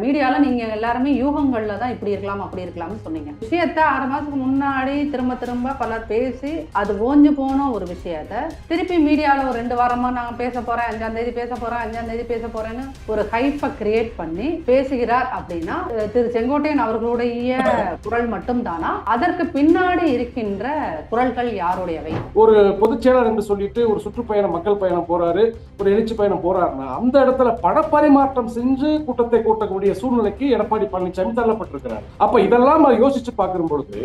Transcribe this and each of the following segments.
மீடியாவில் நீங்கள் எல்லாருமே யூகங்களில் தான் இப்படி இருக்கலாம் அப்படி இருக்கலாம்னு சொன்னீங்க. விஷயத்த ஆறு மாதத்துக்கு முன்னாடி திரும்ப திரும்ப பலர் பேசி அது ஓஞ்சு போன ஒரு விஷயத்த திருப்பி மீடியாவில் ஒரு ரெண்டு வாரமாக நான் பேச போகிறேன் அஞ்சாம் தேதி பேச போகிறேன் அஞ்சாம் தேதி பேச போகிறேன்னு ஒரு ஹைப்பை கிரியேட் பண்ணி பேசுகிறார் அப்படின்னா திரு செங்கோட்டையன் அவர்களுடைய குரல் மட்டும் தானா அதற்கு பின்னாடி இருக்கின்ற குரல்கள் யாருடையவை? ஒரு பொதுச்செயலர் என்று சொல்லிட்டு ஒரு சுற்றுப்பயணம் மக்கள் பயணம் போறாரு ஒரு எழுச்சி பயணம் போறாருன்னா அந்த இடத்துல பணப்பரிமாற்றம் செஞ்சு கூட்டத்தை கூட்டக்கூடிய சூழ்நிலைக்கு எடப்பாடி பழனிசாமி தள்ளப்பட்டிருக்கிறார். அப்ப இதெல்லாம் யோசிச்சு பார்க்கும் பொழுது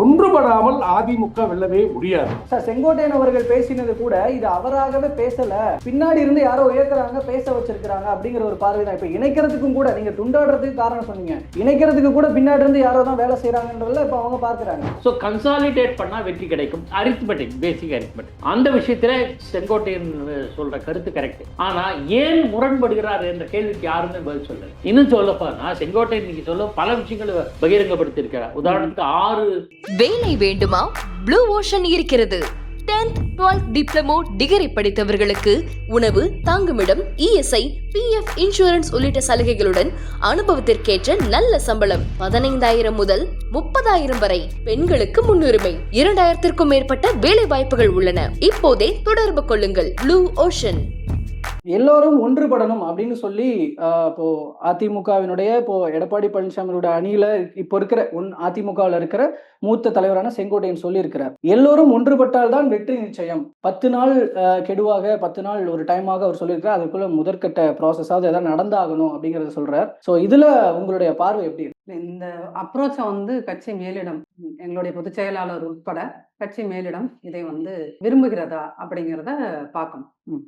ஒன்றுபடாமல் அதிமுக வெல்லவே முடியாது. சார் செங்கோட்டையன் அவர்கள் பேசினது கூட இது அவராகவே பேசல. பின்னாடி இருந்து யாரோ உயர்த்துறாங்க பேச வச்சிருக்காங்க அப்படிங்கிற ஒரு பார்வை தான். இப்ப இணைக்கிறதுக்கும் கூட நீங்க துண்டாடுறதுக்கு காரணம் சொன்னீங்க. இணைக்கிறதுக்கு கூட பின்னாடி இருந்து யாரோ தான் வேலை செய்யறாங்கன்றதுல இப்ப அவங்க பார்க்கறாங்க. ஸோ கன்சாலிடேட் பண்ணால் வெற்றி கிடைக்கும். அரித்மெட்டிக் பேசிக் அரித்மெட்டிக் அந்த விஷயத்தில் செங்கோட்டையன் சொல்ற கருத்து கரெக்ட் ஆனால் ஏன் முரண்படுகிறார் என்ற கேள்விக்கு யாருமே பதில் சொல்லல. இன்னும் சொல்ல செங்கோட்டை செங்கோட்டையன் இன்னைக்கு சொல்ல பல விஷயங்களை பகிரங்கப்படுத்தியிருக்கிறார் உதாரணத்துக்கு ஆறு வேலை வேண்டுமா? ப்ளூ ஓஷன் இருக்கிறது. 10th 12th டிப்ளமோ டிகிரி படித்தவர்களுக்கு உணவு தங்குமிடம் இஎஸ்ஐ பிஎஃப் இன்சூரன்ஸ் உள்ளிட்ட சலுகைகளுடன் அனுபவத்திற்கேற்ற நல்ல சம்பளம். பதினைந்தாயிரம் முதல் முப்பதாயிரம் வரை பெண்களுக்கு முன்னுரிமை. இரண்டாயிரத்திற்கும் மேற்பட்ட வேலை வாய்ப்புகள் உள்ளன. இப்போதே தொடர்பு கொள்ளுங்கள். ப்ளூ ஓஷன் எல்லோரும் ஒன்றுபடணும் அப்படின்னு சொல்லி இப்போ அதிமுகவினுடைய இப்போ எடப்பாடி பழனிசாமியோட அணியில இப்போ இருக்கிற ஒன் அதிமுகவில் இருக்கிற மூத்த தலைவரான செங்கோட்டையன் சொல்லியிருக்கிறார். எல்லோரும் ஒன்றுபட்டால் தான் வெற்றி நிச்சயம். பத்து நாள் கெடுவாக பத்து நாள் ஒரு டைமாக அவர் சொல்லியிருக்கிறார். அதுக்குள்ள முதற்கட்ட ப்ராசஸாவது ஏதாவது நடந்தாகணும் அப்படிங்கறத சொல்றார். ஸோ இதுல உங்களுடைய பார்வை எப்படி இந்த அப்ரோச்சை வந்து கட்சி மேலிடம் எங்களுடைய பொதுச் செயலாளர் உட்பட கட்சி மேலிடம் இதை வந்து விரும்புகிறதா அப்படிங்கிறத பார்க்கணும். ம்.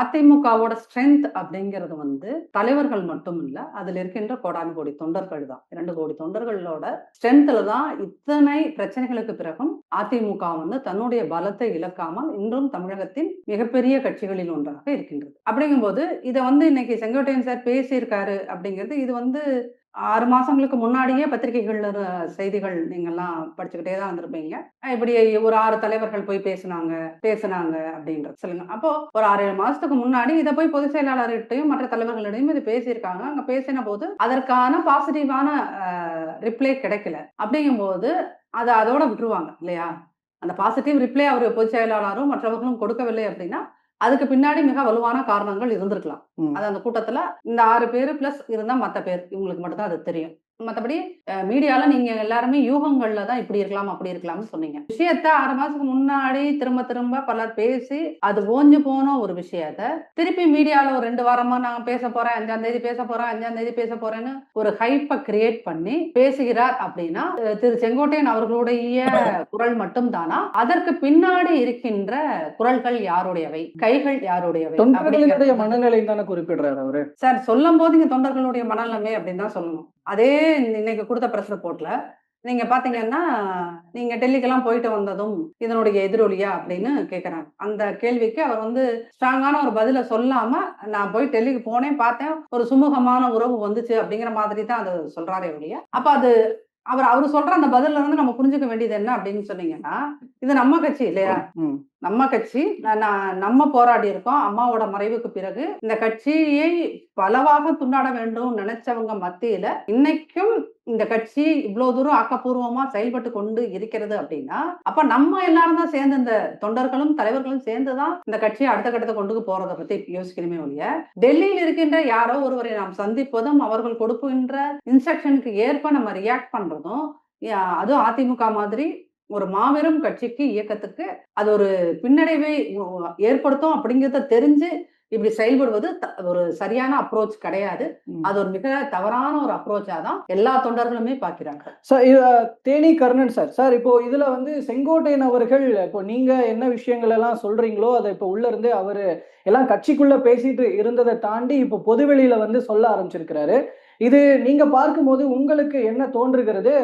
அதிமுகவோட ஸ்ட்ரென்த் அப்படிங்கிறது வந்து தலைவர்கள் மட்டும் இல்ல அதுல இருக்கின்ற கோடானு கோடி தொண்டர்கள் தான். இரண்டு கோடி தொண்டர்களோட ஸ்ட்ரென்த்ல தான் இத்தனை பிரச்சனைகளுக்கு பிறகும் அதிமுக வந்து தன்னுடைய பலத்தை இழக்காமல் இன்றும் தமிழகத்தின் மிகப்பெரிய கட்சிகளில் ஒன்றாக இருக்கின்றது. அப்படிங்கும்போது இதை வந்து இன்னைக்கு செங்கோட்டையன் சார் பேசியிருக்காரு அப்படிங்கிறது இது வந்து ஆறு மாசங்களுக்கு முன்னாடியே பத்திரிகைகள்ல செய்திகள் நீங்கெல்லாம் படிச்சுக்கிட்டே தான் வந்திருப்பீங்க. இப்படி ஒரு ஆறு தலைவர்கள் போய் பேசினாங்க பேசுனாங்க அப்படின்றது சொல்லுங்க. அப்போ ஒரு ஆறு ஏழு மாசத்துக்கு முன்னாடி இதை போய் பொதுச் செயலாளர்கிட்டையும் மற்ற தலைவர்களிடையும் இது பேசியிருக்காங்க. அங்க பேசின போது அதற்கான பாசிட்டிவான ரிப்ளை கிடைக்கல. அப்படிங்கும்போது அதை அதோட விட்டுருவாங்க இல்லையா? அந்த பாசிட்டிவ் ரிப்ளை அவர் பொதுச் செயலாளரும் மற்றவர்களும் கொடுக்கவில்லை அப்படின்னா அதுக்கு பின்னாடி மிக வலுவான காரணங்கள் இருந்திருக்கலாம். அது அந்த கூட்டத்துல இந்த ஆறு பேர் பிளஸ் இருந்தா மத்த பேர் இவங்களுக்கு மட்டும் தான் அது தெரியும் மற்றபடி மீடியால நீங்க எல்லாருமே யூகங்கள்ல தான் இப்படி இருக்கலாம் அப்படி இருக்கலாம்னு சொன்னீங்க. விஷயத்த ஆறு மாசத்துக்கு முன்னாடி திரும்ப திரும்ப பலர் பேசி அது ஓஞ்சு போன ஒரு விஷயத்த திருப்பி மீடியால ஒரு ரெண்டு வாரமா நான் பேச போறேன் அஞ்சாம் தேதி பேச போறேன் அஞ்சாம் தேதி பேச போறேன்னு ஒரு ஹைப்பை கிரியேட் பண்ணி பேசுகிறார் அப்படின்னா திரு செங்கோட்டையன் அவர்களுடைய குரல் மட்டும் தானா அதற்கு பின்னாடி இருக்கின்ற குரல்கள் யாருடையவை? கைகள் யாருடையவை? மனநிலை தானே குறிப்பிடுறாரு அவரு. சார் சொல்லும் போது இங்க தொண்டர்களுடைய மனநிலைமை அப்படின்னு தான் சொல்லணும். அதே இன்னைக்கு கொடுத்த பிரஸ் ரிப்போர்ட்ல நீங்க பாத்தீங்கன்னா நீங்க டெல்லிக்கெல்லாம் போயிட்டு வந்ததும் இதனுடைய எதிரொலியா அப்படின்னு கேக்குறாங்க அந்த கேள்விக்கு அவர் வந்து ஸ்ட்ராங்கான ஒரு பதில சொல்லாம நான் போய் டெல்லிக்கு போனேன் பார்த்தேன் ஒரு சுமூகமான உறவு வந்துச்சு அப்படிங்கிற மாதிரி தான் அது சொல்றாரு ஒழிய அப்ப அது அவர் அவர் சொல்ற அந்த பதில இருந்து நம்ம புரிஞ்சுக்க வேண்டியது என்ன அப்படின்னு சொன்னீங்கன்னா இது நம்ம கட்சி இல்லையா ம். நம்ம கட்சி நம்ம போராடி இருக்கோம். அம்மாவோட மறைவுக்கு பிறகு இந்த கட்சியை பலவாக துண்டாட வேண்டும் நினைச்சவங்க மத்தியில இன்னைக்கும் இந்த கட்சி இவ்வளவு தூரம் ஆக்கப்பூர்வமா செயல்பட்டு கொண்டு இருக்கிறது அப்படின்னா அப்ப நம்ம எல்லாரும் தான் சேர்ந்து இந்த தொண்டர்களும் தலைவர்களும் சேர்ந்துதான் இந்த கட்சியை அடுத்த கட்டத்தை கொண்டு போறதை பத்தி யோசிக்கணுமே ஒழிய டெல்லியில் இருக்கின்ற யாரோ ஒருவரை நாம் சந்திப்பதும் அவர்கள் கொடுக்கின்ற இன்ஸ்ட்ரக்ஷனுக்கு ஏற்ப நம்ம ரியாக்ட் பண்றதும் அதுவும் அதிமுக மாதிரி ஒரு மாபெரும் கட்சிக்கு இயக்கத்துக்கு அது ஒரு பின்னடைவை ஏற்படுத்தும் அப்படிங்கிறத தெரிஞ்சு இப்படி செயல்படுவது ஒரு சரியான அப்ரோச் கிடையாது. அது ஒரு மிக தவறான ஒரு அப்ரோச்சா தான் எல்லா தொண்டர்களுமே பார்க்கிறாங்க. Sir Theni Karnan sir. Sir இப்போ இதுல வந்து செங்கோட்டையன் அவர்கள் இப்போ நீங்க என்ன விஷயங்கள் எல்லாம் சொல்றீங்களோ அதை இப்போ உள்ள இருந்து அவரு எல்லாம் கட்சிக்குள்ள பேசிட்டு இருந்ததை தாண்டி இப்போ பொதுவெளியில வந்து சொல்ல ஆரம்பிச்சிருக்கிறாரு. இது நீங்க பார்க்கும்போது உங்களுக்கு என்ன தோன்றுகிறது?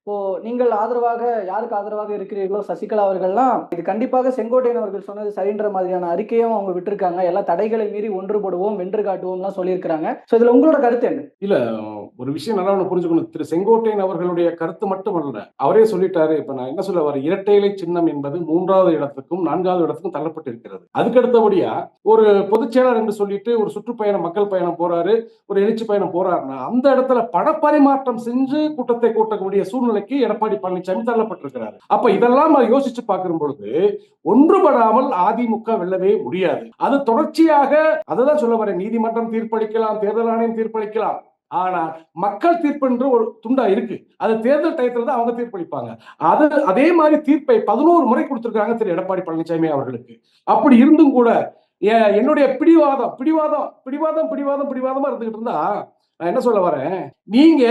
இப்போ நீங்கள் ஆதரவாக யாருக்கு ஆதரவாக இருக்கிறீர்களோ சசிகலா அவர்கள்லாம் இது கண்டிப்பாக செங்கோட்டையன் அவர்கள் சொன்னது சரின்ற மாதிரியான அறிக்கையும் அவங்க விட்டிருக்காங்க. எல்லா தடைகளை மீறி ஒன்றுபடுவோம் வென்று காட்டுவோம்லாம் சொல்லியிருக்காங்க ஸோ இதுல உங்களோட கருத்து என்ன? இல்ல ஒரு விஷயம் நல்லா ஒன்று புரிஞ்சுக்கணும். திரு செங்கோட்டையன் அவர்களுடைய கருத்து மட்டும் அல்ல அவரே சொல்லிட்டாரு. இப்ப நான் என்ன சொல்ல வர இரட்டைலை சின்னம் என்பது மூன்றாவது இடத்துக்கும் நான்காவது இடத்துக்கும் தள்ளப்பட்டு இருக்கிறது அதுக்கு அடுத்தபடியா ஒரு பொதுச்செயலாளர் என்று சொல்லிட்டு ஒரு சுற்றுப்பயணம் மக்கள் பயணம் போறாரு ஒரு எழுச்சி பயணம் போறாருன்னா அந்த இடத்துல பணப்பரிமாற்றம் செஞ்சு கூட்டத்தை கூட்டக்கூடிய சூழ்நிலை சூழ்நிலைக்கு எடப்பாடி பழனிசாமி தள்ளப்பட்டிருக்கிறாரு. அப்ப இதெல்லாம் அதை யோசிச்சு பார்க்கும் பொழுது ஒன்றுபடாமல் அதிமுக வெல்லவே முடியாது. அது தொடர்ச்சியாக அதுதான் சொல்ல வரேன். நீதிமன்றம் தீர்ப்பளிக்கலாம் தேர்தல் ஆணையம் தீர்ப்பளிக்கலாம். ஆனா மக்கள் தீர்ப்புன்ற ஒரு துண்டா இருக்கு. அது தேர்தல் டயத்துல தான் அவங்க தீர்ப்பளிப்பாங்க. அது அதே மாதிரி தீர்ப்பை பதினோரு முறை கொடுத்திருக்காங்க திரு எடப்பாடி பழனிசாமி அவர்களுக்கு. அப்படி இருந்தும் கூட என்னுடைய பிடிவாதம் பிடிவாதம் பிடிவாதம் பிடிவாதம் பிடிவாதமா இருந்துகிட்டு இருந்தா நான் என்ன சொல்ல வரேன்? நீங்க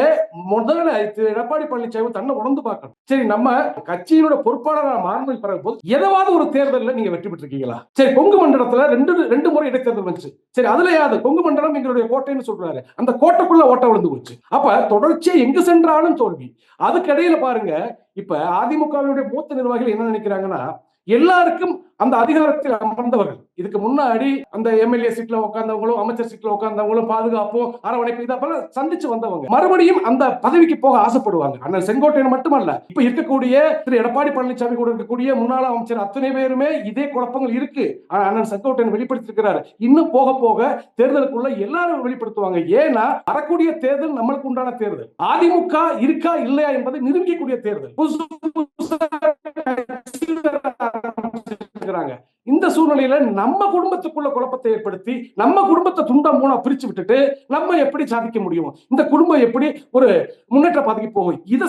முதல்ல திரு எடப்பாடி பழனிசாமி தன்னை உணர்ந்து பார்க்கணும். சரி நம்ம கட்சியினோட பொறுப்பாளராக மாறின பிறகு போது எதாவது ஒரு தேர்தலில் நீங்க வெற்றி பெற்றிருக்கீங்களா? சரி கொங்கு மண்டலத்துல ரெண்டு ரெண்டு முறை இடைத்தேர்தல் வந்துச்சு. சரி அதுல யாது கொங்கு மண்டலம் எங்களுடைய கோட்டைன்னு சொல்றாரு. அந்த கோட்டைக்குள்ள ஓட்ட விழுந்து போச்சு. அப்ப தொடர்ச்சியா எங்கு சென்றாலும் தோல்வி. அதுக்கிடையில பாருங்க இப்ப அதிமுகவினுடைய மூத்த நிர்வாகிகள் என்ன நினைக்கிறாங்கன்னா எல்லாருக்கும் அந்த அதிகாரத்தில் அமர்ந்தவர்கள். இதுக்கு முன்னாடி அந்த எம்எல்ஏ சீட்ல உட்கார்ந்தவங்களும் அமைச்சர் சீட்ல உட்கார்ந்தவங்களும் பாதுகாப்பும் அரவணைப்பு இதெல்லாம் சந்திச்சு வந்தவங்க. மறுபடியும் அந்த பதவிக்கு போக ஆசைப்படுவாங்க. அண்ணன் செங்கோட்டையன் மட்டுமல்ல இப்ப இருக்கக்கூடிய திரு எடப்பாடி பழனிசாமி கூட இருக்கக்கூடிய முன்னாள் அமைச்சர் அத்தனை பேருமே இதே குழப்பங்கள் இருக்கு. அண்ணன் செங்கோட்டையன் வெளிப்படுத்திருக்கிறாரு. இன்னும் போக போக தேர்தலுக்குள்ள எல்லாரும் வெளிப்படுத்துவாங்க. ஏன்னா வரக்கூடிய தேர்தல் நம்மளுக்கு உண்டான தேர்தல். அதிமுக இருக்கா இல்லையா என்பதை நிரூபிக்கக்கூடிய தேர்தல். புதுசு புதுசா சூழ்நிலையில நம்ம குடும்பத்துக்குள்ள குழப்பத்தை ஏற்படுத்தி நம்ம குடும்பத்தை துண்டம் மூணா பிரிச்சு விட்டுட்டு நம்ம எப்படி சாதிக்க முடியும்? இந்த குடும்பம் எப்படி ஒரு முன்னேற்ற பாதைக்கு போகும்? இதை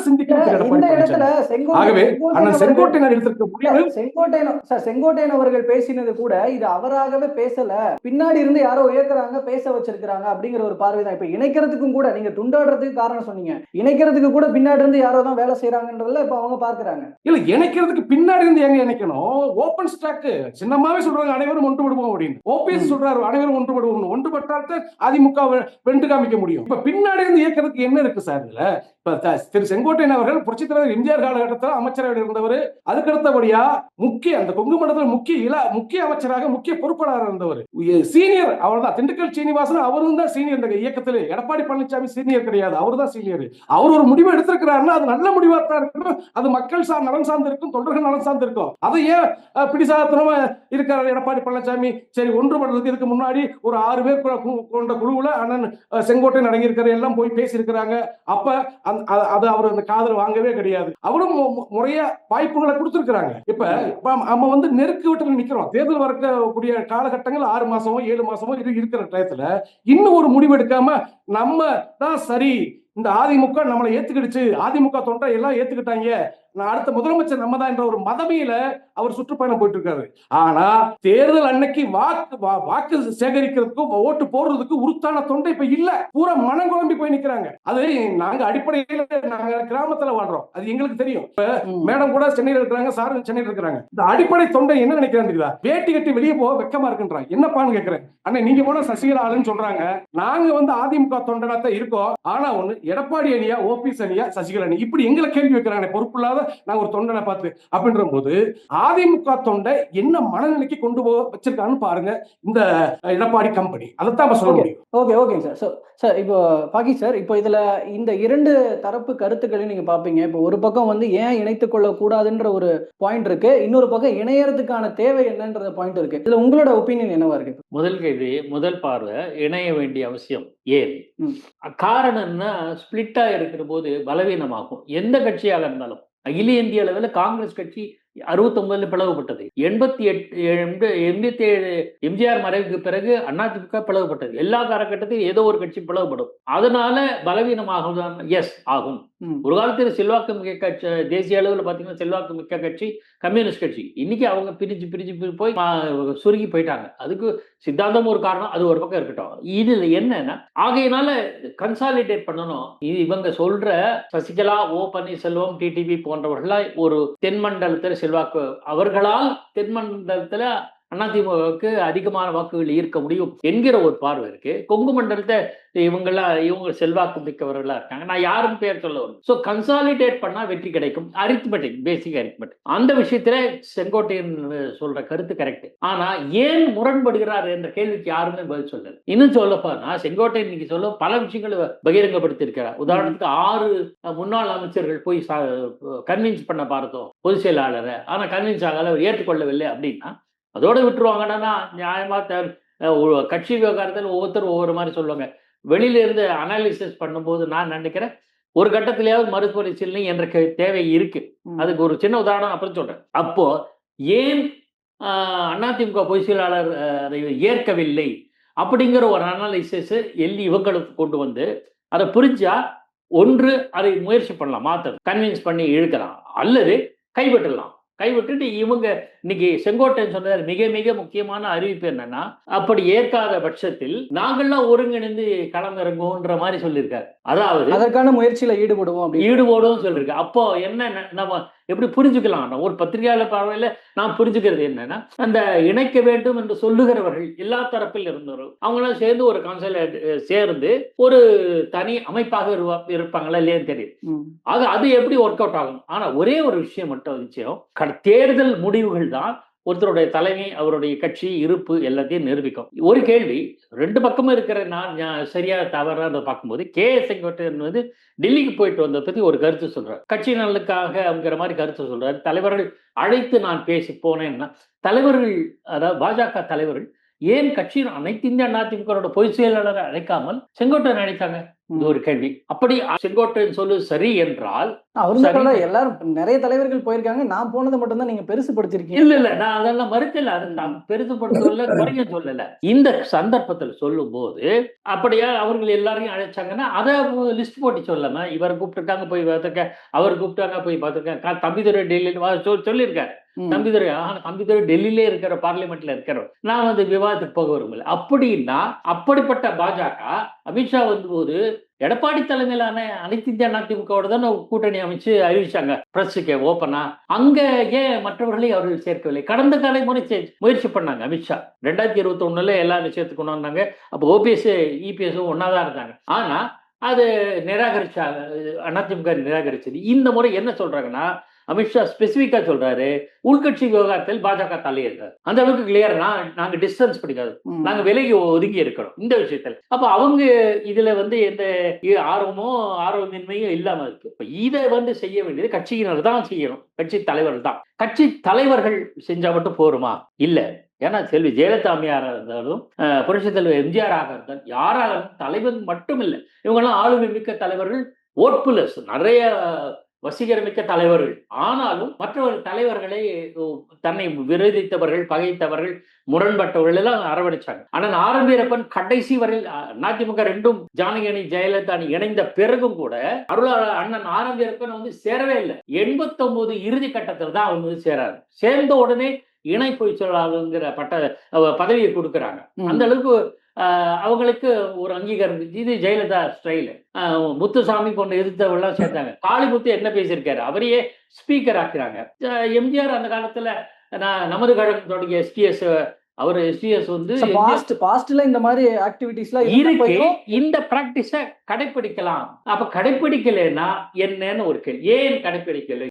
பழனிசாமி. ஆகவே அண்ணன் செங்கோட்டையன் செங்கோட்டையர் எடுத்திருக்க முடிவு செங்கோட்டையன் செங்கோட்டையன் அவர்கள் பேசினது கூட இது அவராகவே பேசல. பின்னாடி இருந்து யாரோ உயர்த்துறாங்க பேச வச்சிருக்காங்க அப்படிங்கிற ஒரு பார்வை தான். இப்ப இணைக்கிறதுக்கும் கூட நீங்க துண்டாடுறதுக்கு காரணம் சொன்னீங்க. இணைக்கிறதுக்கு கூட பின்னாடி இருந்து யாரோ தான் வேலை செய்யறாங்கன்றதுல இப்ப அவங்க பார்க்கறாங்க. இல்ல இணைக்கிறதுக்கு பின்னாடி இருந்து எங்க இணைக்கணும்? ஓபன் ஸ்டாக் சின்னமாவே சொல்றாங்க அனைவரும் ஒன்றுபடுவோம் அப்படின்னு. ஓபிஎஸ் சொல்றாரு அனைவரும் ஒன்றுபடுவோம் ஒன்றுபட்டால் தான் அதிமுக வென்று காமிக்க முடியும். இப்ப பின்னாடி இருந்து இயக்கிறதுக்கு என்ன இருக்கு சார் இதுல? இப்ப திரு செங்கோட்டையன் அவர்கள் புரட்சித் தலைவர் எம்ஜிஆர் காலகட்டத்தில் அமைச்சரவையில் இருந்தவர். அதுக்கடுத்தபடியா முக்கிய அந்த கொங்கு மண்டலத்தில் முக்கிய இல முக்கிய அமைச்சராக முக்கிய பொறுப்பாளராக இருந்தவர். சீனியர் அவர் தான் திண்டுக்கல் சீனிவாசன் அவரும் தான் சீனியர் இந்த இயக்கத்தில். எடப்பாடி பழனிசாமி சீனியர் கிடையாது அவர் தான் சீனியர் அவர் ஒரு முடிவு எடுத்திருக்கிறாருன்னா அது நல்ல முடிவா தான் இருக்கணும் அது மக்கள் சார் நலன் சார்ந்து இருக்கும் தொண்டர்கள் நலன் சார்ந்து இருக்கும் அதை ஏன் பிடிசாதனமா இருக்கிறார் எடப்பாடி பழனிசாமி. சரி ஒன்றுபடுறதுக்கு இதுக்கு முன்னாடி ஒரு ஆறு பேர் கொண்ட குழுவில் அண்ணன் செங்கோட்டை செங்கோட்டையன் அடங்கியிருக்கிற எல்லாம் போய் பேசியிருக்கிறாங்க. அப்ப அந்த- அது- அவர் அந்த காதல் வாங்கவே கிடையாது. அவரும் மு- வாய்ப்புகளை கொடுத்துருக்கிறாங்க. இப்ப நம்ம வந்து நெருக்கு வீட்டில் நிக்கிறோம். தேர்தல் வரக்கூடிய காலகட்டங்கள் ஆறு மாசமோ ஏழு மாசமோ இருக்கிற டயத்துல இன்னும் ஒரு முடிவு எடுக்காம நம்ம தான் சரி. இந்த அதிமுக நம்மளை ஏத்துக்கிடுச்சு. அதிமுக தொண்டை எல்லாம் ஏத்துக்கிட்டாங்க. அடுத்த முதலமைச்சர் நம்ம தான் என்ற ஒரு மதமையில அவர் சுற்றுப்பயணம் போயிட்டு இருக்காரு ஆனா தேர்தல் அன்னைக்கு வாக்கு வாக்கு சேகரிக்கிறதுக்கும் ஓட்டு போடுறதுக்கு உருத்தான தொண்டை இப்ப இல்ல. பூரா மனம் குழம்பி போய் நிக்கிறாங்க. அது நாங்க அடிப்படையில நாங்க கிராமத்துல வாழ்றோம். அது எங்களுக்கு தெரியும். இப்ப மேடம் கூட சென்னையில இருக்கிறாங்க சார் சென்னையில இருக்கிறாங்க. இந்த அடிப்படை தொண்டை என்ன நினைக்கிறாங்க தெரியுதா? வேட்டி கட்டி வெளியே போக வெக்கமா இருக்குன்றாங்க. என்னப்பான்னு கேக்குறேன். அண்ணா நீங்க போனா சசிகலா ஆளுன்னு சொல்றாங்க. நாங்க வந்து அதிமுக தொண்டனா தான் இருக்கோம். ஆனா ஒண்ணு எடப்பாடி அணியா ஓபிஎஸ் அணியா சசிகலா அணி? இப்படி எங்களை கேள்வி வைக்கிறாங்க. பொறுப்பு நாங்க ஒரு தொண்டனை பார்த்து அப்படின்ற போது அதிமுக தொண்டை என்ன மனநிலைக்கு கொண்டு போக வச்சிருக்கான்னு பாருங்க இந்த எடப்பாடி கம்பெனி அதைத்தான் நம்ம சொல்ல. முடியும். ஓகே ஓகேங்க சார் ஸோ சார் இப்போ பாக்கி சார் இப்போ இதுல இந்த இரண்டு தரப்பு கருத்துக்களையும் நீங்க பாப்பீங்க. இப்போ ஒரு பக்கம் வந்து ஏன் இணைத்துக் கொள்ள கூடாதுன்ற ஒரு பாயிண்ட் இருக்கு. இன்னொரு பக்கம் இணையறதுக்கான தேவை என்னன்ற பாயிண்ட் இருக்கு. இதுல உங்களோட ஒப்பீனியன் என்னவா இருக்கு? முதல் கேள்வி முதல் பார்வை இணைய வேண்டிய அவசியம் ஏன். காரணம்னா ஸ்பிளிட்டா இருக்கிற போது பலவீனமாகும். எந்த கட்சியாக இருந்தாலும். அகில இந்திய அளவில் காங்கிரஸ் கட்சி அறுபத்தொன்பதுல பிளவுபட்டது. எண்பத்தி எட்டு எண்பத்தி ஏழு எம்ஜிஆர் மறைவுக்கு பிறகு அதிமுக பிளவுபட்டது. எல்லா காலகட்டத்திலும் ஏதோ ஒரு கட்சி பிளவுபடும். அதனால பலவீனமாகும் எஸ் ஆகும். ஒரு காலத்தில் செல்வாக்கு மிக்க கட்சி தேசிய அளவில் பார்த்தீங்கன்னா செல்வாக்கு மிக்க கட்சி கம்யூனிஸ்ட் கட்சி. இன்னைக்கு அவங்க பிரிஞ்சு பிரிஞ்சு பிரி- போய் சுருங்கி போயிட்டாங்க. அதுக்கு சித்தாந்தம் ஒரு காரணம் அது ஒரு பக்கம் இருக்கட்டும். இதுல என்னன்னா ஆகையினால கன்சாலிடேட் பண்ணணும். இது இவங்க சொல்ற சசிகலா ஓ பன்னீர்செல்வம் டிடிவி போன்றவர்களா ஒரு தென்மண்டலத்தில் செல்வாக்கு அவர்களால் தென்மண்டலத்துல அதிமுகவுக்கு அதிகமான வாக்குகள் ஈர்க்க முடியும் என்கிற ஒரு பார்வை இருக்கு. கொங்கு மண்டலத்தை இவங்கெல்லாம் இவங்க செல்வாக்கு மிக்கவர்களா இருக்காங்க. நான் யாரும் பேர் சொல்ல வரும் ஸோ கன்சாலிடேட் பண்ணா வெற்றி கிடைக்கும். அரித்மெட்டிக் பேசிக் அரித்மெட்டிக் அந்த விஷயத்துல செங்கோட்டையன் சொல்ற கருத்து கரெக்ட் ஆனா ஏன் முரண்படுகிறார் என்ற கேள்விக்கு யாருமே பதில் சொல்லல. இன்னும் சொல்ல போனா செங்கோட்டையன் இன்னைக்கு சொல்ல பல விஷயங்களை பகிரங்கப்படுத்தியிருக்கிறார். உதாரணத்துக்கு ஆறு முன்னாள் அமைச்சர்கள் போய் கன்வின்ஸ் பண்ண பார்த்தோம் பொதுச் செயலாளரை. ஆனா கன்வின்ஸ் ஆகல அவர் ஏற்றுக்கொள்ளவில்லை அப்படின்னா அதோட விட்டுருவாங்கன்னா நியாயமா த- கட்சி விவகாரத்தில் ஒவ்வொருத்தரும் ஒவ்வொரு மாதிரி சொல்லுவாங்க. வெளியில இருந்து அனாலிசிஸ் பண்ணும்போது நான் நினைக்கிறேன் ஒரு கட்டத்திலேயாவது மறுபரிசீலனை என்ற தேவை இருக்கு. அதுக்கு ஒரு சின்ன உதாரணம் அப்புறம் சொல்றேன். அப்போ ஏன் ஆஹ், அதிமுக பொதுச் செயலாளர் ஆஹ், அதை ஏற்கவில்லை? அப்படிங்கிற ஒரு அனாலிசிஸ் எல்லி இவங்களுக்கு கொண்டு வந்து அதை புரிஞ்சா ஒன்று அதை முயற்சி பண்ணலாம் மாத்த கன்வின்ஸ் பண்ணி இழுக்கலாம். அல்லது கைவிட்டுடலாம். கைவிட்டுட்டு இவங்க இன்னைக்கு செங்கோட்டையன் சொன்னதால் மிக மிக முக்கியமான அறிவிப்பு என்னன்னா அப்படி ஏற்காத பட்சத்தில் நாங்கள்லாம் ஒருங்கிணைந்து களமிறங்குவோன்ற மாதிரி சொல்லியிருக்காரு. அதாவது அதற்கான முயற்சியில ஈடுபடுவோம் ஈடுபடும் சொல்லிருக்கு அப்போ என்ன நம்ம எப்படி புரிஞ்சுக்கலாம்? ஒரு பத்திரிகையாளர் பார்வையில நான் புரிஞ்சுக்கிறது என்னன்னா அந்த இணைக்க வேண்டும் என்று சொல்லுகிறவர்கள் எல்லா தரப்பில் இருந்தவர்கள் அவங்களாம் சேர்ந்து ஒரு கவுன்சில சேர்ந்து ஒரு தனி அமைப்பாக இருப்பாங்களா இல்லையான்னு தெரியும். ஆக அது எப்படி ஒர்க் அவுட் ஆகும்? ஆனா ஒரே ஒரு விஷயம் மட்டும் விஷயம் தேர்தல் முடிவுகள் தான் ஒருத்தருடைய தலைமை அவருடைய கட்சி இருப்பு எல்லாத்தையும் நிரூபிக்கும். ஒரு கேள்வி ரெண்டு பக்கமும் இருக்கிற நான் சரியா தவறாக பார்க்கும்போது கே செங்கோட்டையன் வந்து டெல்லிக்கு போயிட்டு வந்ததை பத்தி ஒரு கருத்து சொல்றாரு. கட்சி நலனுக்காக அப்படிங்கிற மாதிரி கருத்து சொல்றாரு. தலைவர்கள் அழைத்து நான் பேசி போனேன்னா தலைவர்கள் அதாவது பாஜக தலைவர்கள் ஏன் கட்சியின் அனைத்து இந்திய அதிமுக பொதுச் செயலாளரை அழைக்காமல் செங்கோட்டையன் அழைத்தாங்க? இது ஒரு கேள்வி. அப்படி செங்கோட்டையன் சொல்லு சரி என்றால் அவர் எல்லாரும் நிறைய தலைவர்கள் போயிருக்காங்க. நான் போனதை மட்டும் தான் நீங்க பெருசுபடுத்திருக்கீங்க இல்ல இல்ல நான் அதெல்லாம் மறுக்கல. அது நான் பெருசுபடுத்தல குறைய சொல்லல. இந்த சந்தர்ப்பத்தில் சொல்லும் போது அப்படியா அவர்கள் எல்லாரையும் அழைச்சாங்கன்னா அதை லிஸ்ட் போட்டு சொல்லாம இவர் கூப்பிட்டுருக்காங்க போய் பார்த்துருக்க அவர் கூப்பிட்டாங்க போய் பார்த்துருக்க தம்பிதுரை டெல்லியில் சொல்லியிருக்காரு. தம்பிதுரை ஆனா தம்பிதுரை டெல்லியிலே இருக்கிற பார்லிமெண்ட்ல இருக்கிறவர். நான் வந்து விவாதத்துக்கு போக விரும்பல. அப்படின்னா அப்படிப்பட்ட பாஜக அமித்ஷா வந்தபோது எடப்பாடி தலைமையிலான அனைத்து இந்திய அதிமுகவோட தான் கூட்டணி அமைச்சு அறிவிச்சாங்க. பிரஸுக்கு ஓப்பனா அங்க ஏன் மற்றவர்களை அவர்கள் சேர்க்கவில்லை? கடந்த காலை முறை முயற்சி பண்ணாங்க அமித்ஷா ரெண்டாயிரத்தி இருபத்தி ஒண்ணுல எல்லா விஷயத்துக்கு கொண்டு வந்தாங்க. அப்போ ஓபிஎஸ் இபிஎஸும் ஒன்னா தான் இருந்தாங்க. ஆனா அது நிராகரிச்சா அதிமுக நிராகரிச்சது. இந்த முறை என்ன சொல்றாங்கன்னா அமித்ஷா ஸ்பெசிஃபிக்கா சொல்றாரு உள்கட்சி விவகாரத்தில் பாஜக தலையிடுறாரு அந்த அளவுக்கு கிளியர்னா நாங்க டிஸ்டன்ஸ் பிடிக்காது. ம். நாங்க விலகி ஒதுங்கி இருக்கணும் இந்த விஷயத்துல. அப்ப அவங்க இதுல வந்து எந்த ஆர்வமோ ஆர்வமின்மையும் இல்லாம இருக்கு. இப்ப இதை வந்து செய்ய வேண்டியது கட்சியினர் தான் செய்யணும். கட்சி தலைவர்கள் தான். கட்சி தலைவர்கள் செஞ்சா மட்டும் போருமா? இல்ல. ஏன்னா செல்வி ஜெயலலிதா அம்மையாரா இருந்தாலும் அஹ், புரட்சித் தலைவர் எம்ஜிஆராக இருந்தாலும் யாராக இருந்தாலும் தலைவர் மட்டும் இல்லை இவங்கெல்லாம் ஆளுமை மிக்க தலைவர்கள் ஓட்புலஸ் நிறைய வசீகரமிக்க தலைவர்கள் ஆனாலும் மற்றவர் தலைவர்களை தன்னை விரோதித்தவர்கள் பகைத்தவர்கள் முரண்பட்டவர்கள் எல்லாம் அரவணைச்சாங்க. ஆனால் ஆரம்பீரப்பன் கடைசி வரையில் அதிமுக ரெண்டும் ஜானகி ஜெயலலிதா இணைந்த பிறகும் கூட அருளாளர் அண்ணன் ஆரம்பீரப்பன் வந்து சேரவே இல்லை. எண்பத்தொன்பது இறுதி கட்டத்தில் தான் அவங்க வந்து சேராரு. சேர்ந்த உடனே இணை பொய்ச் சொல்லாளருங்கிற பட்ட பதவியை கொடுக்குறாங்க. அந்த அளவுக்கு அவங்களுக்கு ஒரு அங்கீகாரம். இது ஜெயலலிதா ஸ்டைலு முத்துசாமி போன்ற எதிர்த்தவெல்லாம் சேர்த்தாங்க. காளிமுத்து என்ன பேசியிருக்காரு? அவரையே ஸ்பீக்கர் ஆக்குறாங்க. எம்ஜிஆர் அந்த காலத்துல நான் நமது கழகம் தொடங்கிய எஸ்டிஎஸ் அவர் எஸ்டிஎஸ் வந்து பாஸ்ட் பாஸ்ட்ல இந்த மாதிரி ஆக்டிவிட்டிஸ்லாம் இருக்கு. இந்த பிராக்டிஸ கடைபிடிக்கலாம் அப்ப கடைபிடிக்கலைன்னா என்னன்னு ஒரு கேள்வி. ஏன் கடைபிடிக்கலை